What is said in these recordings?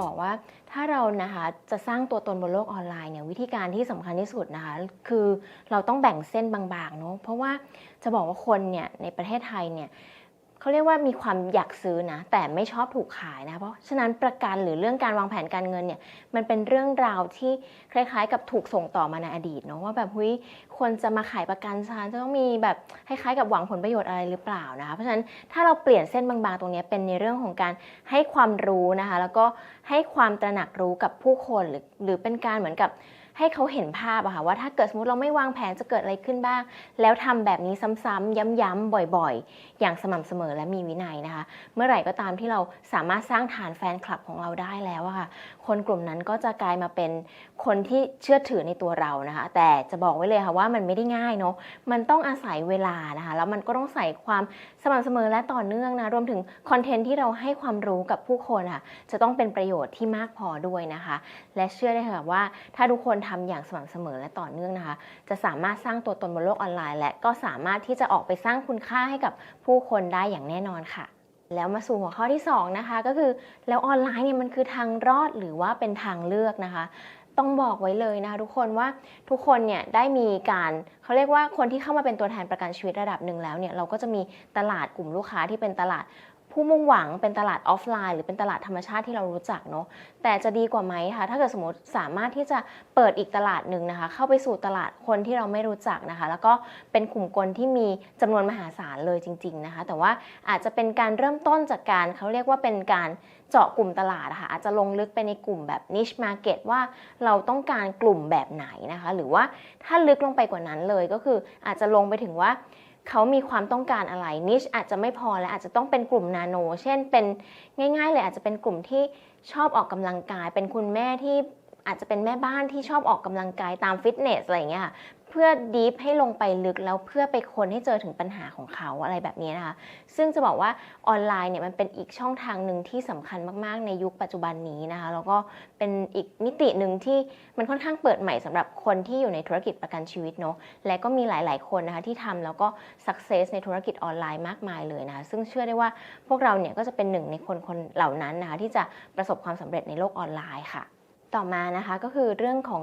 บอกว่าถ้าเรานะคะจะสร้างตัวตนบนโลกออนไลน์เนี่ยวิธีการที่สำคัญที่สุดนะคะคือเราต้องแบ่งเส้นบางๆเนาะเพราะว่าจะบอกว่าคนเนี่ยในประเทศไทยเนี่ย เขาเรียกว่ามีความอยากซื้อนะ แต่ไม่ชอบถูกขายนะ เพราะฉะนั้นประกันหรือเรื่องการวางแผนการเงินเนี่ยมันเป็นเรื่องราวที่คล้ายๆ กับถูกส่งต่อมาในอดีตเนาะว่าแบบเฮ้ยคนจะมาขายประกันฉันจะต้องมีแบบคล้ายๆกับหวังผลประโยชน์อะไรหรือเปล่านะคะเพราะฉะนั้นถ้าเราเปลี่ยนเส้นบางๆ ตรงนี้เป็นในเรื่องของการให้ความรู้นะคะ แล้วก็ให้ความตระหนักรู้กับผู้คนหรือหรือเป็นการเหมือนกับ ให้เขาเห็นภาพอะค่ะว่าถ้าเกิดสมมติเราไม่วางแผนจะเกิดอะไรขึ้นบ้าง แล้วทำแบบนี้ซ้ำๆย้ำๆบ่อยๆ อย่างสม่ำเสมอและมีวินัยนะคะ เมื่อไหร่ก็ตามที่เราสามารถสร้างฐานแฟนคลับของเราได้แล้วอะค่ะ คนกลุ่มนั้นก็จะกลายมาเป็นคนที่เชื่อถือในตัวเรานะคะ แต่จะบอกไว้เลยค่ะว่ามันไม่ได้ง่ายเนาะมันต้องอาศัยเวลานะคะแล้วมันก็ต้องใส่ความสม่ำเสมอและต่อเนื่องนะรวมถึงคอนเทนต์ที่เราให้ความรู้กับผู้คนค่ะจะต้องเป็นประโยชน์ที่มากพอด้วยนะคะ และเชื่อได้ค่ะว่าถ้าทุกคนทำอย่างสม่ำเสมอและต่อเนื่องนะคะ จะสามารถสร้างตัวตนบนโลกออนไลน์ และก็สามารถที่จะออกไปสร้างคุณค่าให้กับผู้คนได้อย่างแน่นอนค่ะ แล้วมาสู่หัวข้อที่ 2 นะคะ ก็คือแล้วออนไลน์เนี่ยมันคือทางรอดหรือว่าเป็นทางเลือกนะคะต้องบอกไว้เลยนะคะทุกคนว่าทุกคนเนี่ยได้มีการเขาเรียกว่าคนที่เข้ามาเป็นตัวแทนประกันชีวิตระดับหนึ่งแล้วเนี่ยเราก็จะมีตลาดกลุ่มลูกค้าที่เป็นตลาด ผู้มุ่งหวังเป็นตลาดออฟไลน์ หรือเป็นตลาดธรรมชาติที่เรารู้จักเนาะแต่จะดีกว่าไหมคะถ้าเกิดสมมติสามารถที่จะเปิดอีกตลาดหนึ่งนะคะ เข้าไปสู่ตลาดคนที่เราไม่รู้จักนะคะ แล้วก็เป็นกลุ่มคนที่มีจำนวนมหาศาลเลยจริง ๆนะคะ แต่ว่าอาจจะเป็นการเริ่มต้นจากการเขาเรียกว่าเป็นการเจาะกลุ่มตลาดะค่ะอาจจะลงลึกไปในกลุ่มแบบ niche market ว่าเราต้องการกลุ่มแบบไหนนะคะ หรือว่าถ้าลึกลงไปกว่านั้นเลยก็คืออาจจะลงไปถึงว่า เขามีความต้องการอะไรนิชอาจจะไม่พอและอาจจะต้องเป็นกลุ่มนาโน เช่นเป็นง่ายๆเลยอาจจะเป็นกลุ่มที่ชอบออกกำลังกาย เป็นคุณแม่ที่อาจจะเป็นแม่บ้านที่ชอบออกกำลังกายตามฟิตเนสอะไรอย่างเงี้ยค่ะ เพื่อดีฟให้ลงไปลึกแล้วเพื่อไปค้นให้เจอถึงปัญหาของเขาอะไรแบบนี้นะคะ ซึ่งจะบอกว่าออนไลน์เนี่ยมันเป็นอีกช่องทางหนึ่งที่สำคัญมากๆ ในยุคปัจจุบันนี้นะคะ แล้วก็เป็นอีกมิติหนึ่งที่มันค่อนข้างเปิดใหม่สำหรับคนที่อยู่ในธุรกิจประกันชีวิตเนาะและก็มีหลายๆคนนะคะที่ทำแล้วก็สักเซสในธุรกิจออนไลน์มากมายเลยนะคะซึ่งเชื่อได้ว่าพวกเราเนี่ยก็จะเป็นหนึ่งในคนคนเหล่านั้นนะคะที่จะประสบความสำเร็จในโลกออนไลน์ค่ะ ต่อมานะคะก็คือเรื่องของ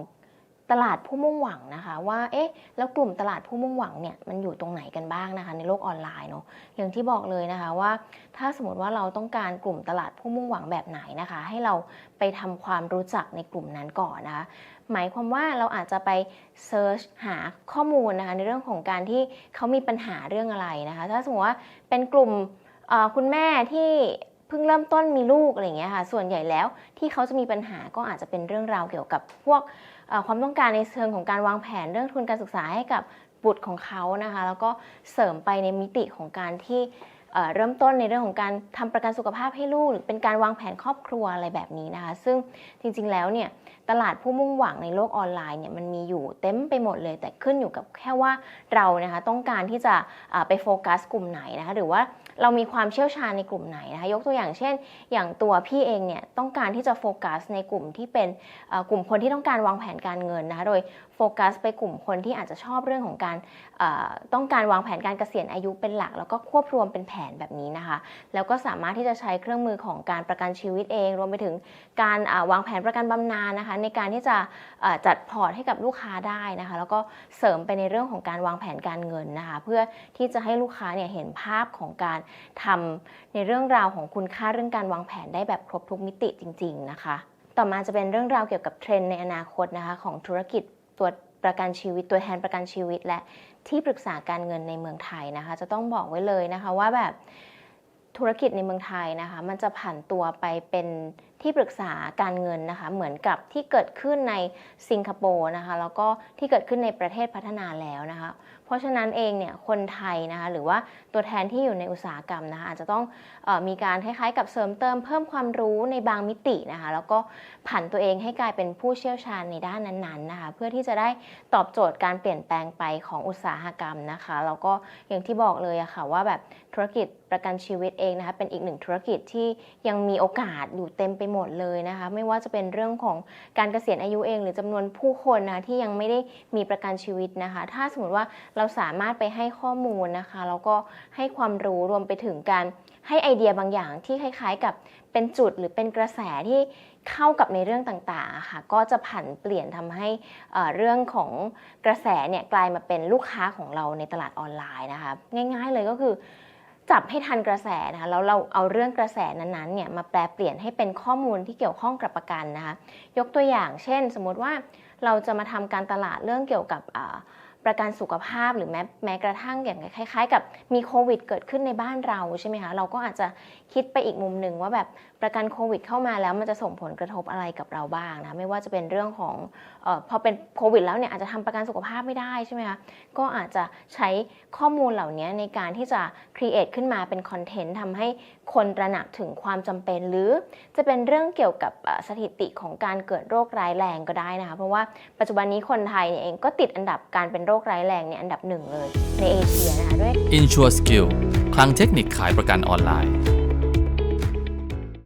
ตลาดผู้มุ่งหวังนะคะ ว่าเอ๊ะแล้วกลุ่มตลาดผู้มุ่งหวังเนี่ยมันอยู่ตรงไหนกันบ้างนะคะ ในโลกออนไลน์เนาะอย่างที่บอกเลยนะคะว่า ถ้าสมมติว่าเราต้องการกลุ่มตลาดผู้มุ่งหวังแบบไหนนะคะ ให้เราไปทำความรู้จักในกลุ่มนั้นก่อนนะคะหมายความว่าเราอาจจะไปเซิร์ชหาข้อมูลนะคะในเรื่องของการที่เขามีปัญหาเรื่องอะไรนะคะ ถ้าสมมติว่าเป็นกลุ่มคุณแม่ที่เพิ่งเริ่มต้นมีลูกอะไรเงี้ยค่ะ ส่วนใหญ่แล้วที่เขาจะมีปัญหาก็อาจจะเป็นเรื่องราวเกี่ยวกับพวก ความต้องการในเชิงของการวางแผนเรื่องทุนการศึกษาให้กับบุตรของเขานะคะ แล้วก็เสริมไปในมิติของการที่ เริ่มต้นในเรื่องของการทำประกันสุขภาพให้ลูกหรือเป็นการวางแผนครอบครัวอะไรแบบนี้นะคะ ซึ่งจริงๆแล้วเนี่ยตลาดผู้มุ่งหวังในโลกออนไลน์เนี่ยมันมีอยู่เต็มไปหมดเลย แต่ขึ้นอยู่กับแค่ว่าเรานะคะต้องการที่จะไปโฟกัสกลุ่มไหนนะคะหรือว่าเรามีความเชี่ยวชาญในกลุ่มไหนนะคะยกตัวอย่างเช่น อย่างตัวพี่เองเนี่ยต้องการที่จะโฟกัสในกลุ่มที่เป็นกลุ่มคนที่ต้องการวางแผนการเงินนะคะโดยโฟกัสไปกลุ่มคนที่อาจจะชอบเรื่องของการต้องการวางแผนการเกษียณอายุเป็นหลัก แล้วก็ควบรวมเป็นแผนแบบนี้นะคะ แล้วก็สามารถที่จะใช้เครื่องมือของการประกันชีวิตเอง รวมไปถึงการวางแผนประกันบำนาญนะคะ ในการที่จะจัดพอร์ตให้กับลูกค้าได้นะคะ แล้วก็เสริมไปในเรื่องของการวางแผนการเงินนะคะ เพื่อที่จะให้ลูกค้าเนี่ยเห็นภาพของการทำในเรื่องราวของคุณค่าเรื่องการวางแผนได้แบบครบทุกมิติจริง ๆนะคะ ต่อมาจะเป็นเรื่องราวเกี่ยวกับเทรนด์ในอนาคตนะคะของธุรกิจ ตัวประกันชีวิตตัวแทนประกันชีวิต และที่ปรึกษาการเงินในเมืองไทยนะคะ จะต้องบอกไว้เลยนะคะว่าแบบธุรกิจในเมืองไทยนะคะ มันจะผันตัวไปเป็น ที่ปรึกษาการเงินนะคะ เหมือนกับที่เกิดขึ้นในสิงคโปร์นะคะ แล้วก็ที่เกิดขึ้นในประเทศพัฒนาแล้วนะคะ เพราะฉะนั้นเองเนี่ยคนไทยนะคะหรือว่าตัวแทนที่อยู่ในอุตสาหกรรมนะคะอาจจะต้องออมีการคล้ายๆ กับเสริมเติมเพิ่มความรู้ในบางมิตินะคะ แล้วก็ผันตัวเองให้กลายเป็นผู้เชี่ยวชาญในด้านนั้นๆนะคะเพื่อที่จะได้ตอบโจทย์การเปลี่ยนแปลงไปของอุตสาหกรรมนะคะแล้วก็อย่างที่บอกเลยอะค่ะว่าแบบธุรกิจประกันชีวิตเองนะคะเป็นอีกหนึ่งธุรกิจที่ยังมีโอกาสอยู่เต็มไปหมดเลยนะคะไม่ว่าจะเป็นเรื่องของการเกษียณอายุเอง หรือจำนวนผู้คนนะคะที่ยังไม่ได้มีประกันชีวิตนะคะ ถ้าสมมติว่าเราสามารถไปให้ข้อมูลนะคะแล้วก็ให้ความรู้รวมไปถึงการให้ไอเดียบางอย่างที่คล้าย ๆ กับเป็นจุดหรือเป็นกระแสที่เข้ากับในเรื่องต่างๆค่ะก็จะผันเปลี่ยนทำให้เรื่องของกระแสเนี่ยกลายมาเป็นลูกค้าของเราในตลาดออนไลน์นะคะง่าย ๆ เลยก็คือ จับให้ทันกระแสนะคะแล้วเราเอาเรื่องกระแสนั้นๆเนี่ยมาแปลเปลี่ยนให้เป็นข้อมูลที่เกี่ยวข้องกับประกันนะคะยกตัวอย่าง เช่น สมมติว่าเราจะมาทำการตลาดเรื่องเกี่ยวกับ ประกันสุขภาพหรือแม้แม้กระทั่งอย่างคล้าย ๆ กับมีโควิด เกิดขึ้นในบ้านเราใช่ไหมคะเราก็อาจจะคิดไปอีกมุมหนึ่งว่าแบบประกันโควิด เข้ามาแล้วมันจะส่งผลกระทบอะไรกับเราบ้างนะไม่ว่าจะเป็นเรื่องของออพอเป็นโควิด แล้วเนี่ยอาจจะทำประกันสุขภาพไม่ได้ใช่ไหมคะก็อาจจะใช้ข้อมูลเหล่านี้ในการที่จะ create ขึ้นมาเป็นคอนเทนต์ทำให้คนตระหนักถึงความจำเป็น หรือจะเป็นเรื่องเกี่ยวกับสถิติของการเกิดโรคร้ายแรงก็ได้นะคะเพราะว่าปัจจุบันนี้คนไทยเนี่ยเองก็ติดอันดับการเป็นโรคร้ายแรงเนี่ยอันดับหนึ่งเลยในเอเชียนะคะด้วย Insure Skill คลังเทคนิคขายประกันออนไลน์